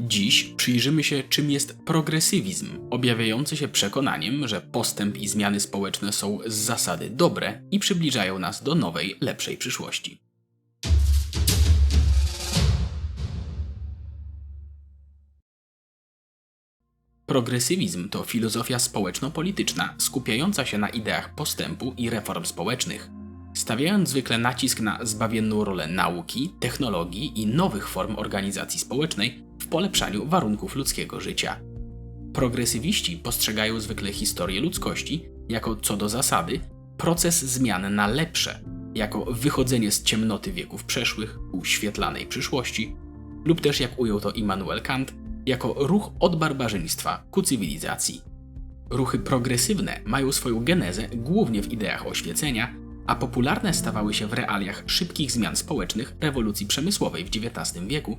Dziś przyjrzymy się, czym jest progresywizm, objawiający się przekonaniem, że postęp i zmiany społeczne są z zasady dobre i przybliżają nas do nowej, lepszej przyszłości. Progresywizm to filozofia społeczno-polityczna skupiająca się na ideach postępu i reform społecznych, stawiając zwykle nacisk na zbawienną rolę nauki, technologii i nowych form organizacji społecznej w polepszaniu warunków ludzkiego życia. Progresywiści postrzegają zwykle historię ludzkości jako co do zasady proces zmian na lepsze, jako wychodzenie z ciemnoty wieków przeszłych ku świetlanej przyszłości, lub też jak ujął to Immanuel Kant, jako ruch od barbarzyństwa ku cywilizacji. Ruchy progresywne mają swoją genezę głównie w ideach oświecenia, a popularne stawały się w realiach szybkich zmian społecznych rewolucji przemysłowej w XIX wieku,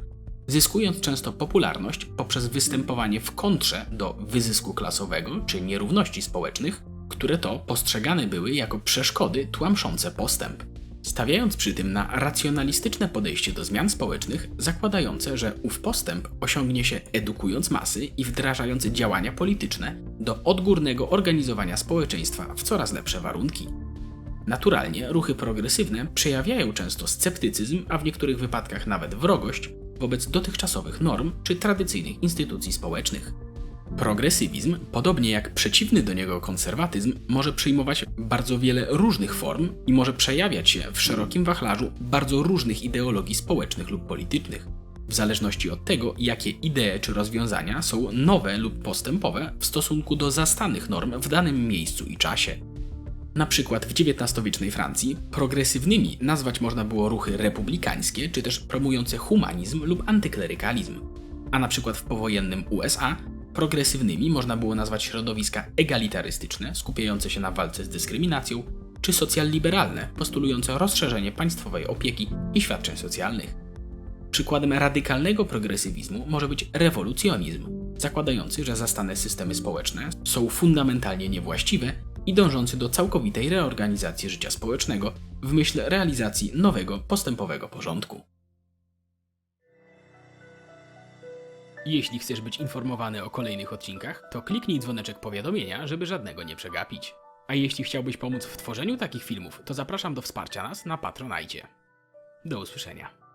zyskując często popularność poprzez występowanie w kontrze do wyzysku klasowego czy nierówności społecznych, które to postrzegane były jako przeszkody tłamszące postęp. Stawiając przy tym na racjonalistyczne podejście do zmian społecznych, zakładające, że ów postęp osiągnie się edukując masy i wdrażając działania polityczne do odgórnego organizowania społeczeństwa w coraz lepsze warunki. Naturalnie ruchy progresywne przejawiają często sceptycyzm, a w niektórych wypadkach nawet wrogość wobec dotychczasowych norm czy tradycyjnych instytucji społecznych. Progresywizm, podobnie jak przeciwny do niego konserwatyzm, może przyjmować bardzo wiele różnych form i może przejawiać się w szerokim wachlarzu bardzo różnych ideologii społecznych lub politycznych, w zależności od tego, jakie idee czy rozwiązania są nowe lub postępowe w stosunku do zastanych norm w danym miejscu i czasie. Na przykład w XIX-wiecznej Francji progresywnymi nazwać można było ruchy republikańskie, czy też promujące humanizm lub antyklerykalizm. A na przykład w powojennym USA progresywnymi można było nazwać środowiska egalitarystyczne, skupiające się na walce z dyskryminacją, czy socjalliberalne, postulujące rozszerzenie państwowej opieki i świadczeń socjalnych. Przykładem radykalnego progresywizmu może być rewolucjonizm, zakładający, że zastane systemy społeczne są fundamentalnie niewłaściwe i dążący do całkowitej reorganizacji życia społecznego w myśl realizacji nowego, postępowego porządku. Jeśli chcesz być informowany o kolejnych odcinkach, to kliknij dzwoneczek powiadomienia, żeby żadnego nie przegapić. A jeśli chciałbyś pomóc w tworzeniu takich filmów, to zapraszam do wsparcia nas na Patronajcie. Do usłyszenia.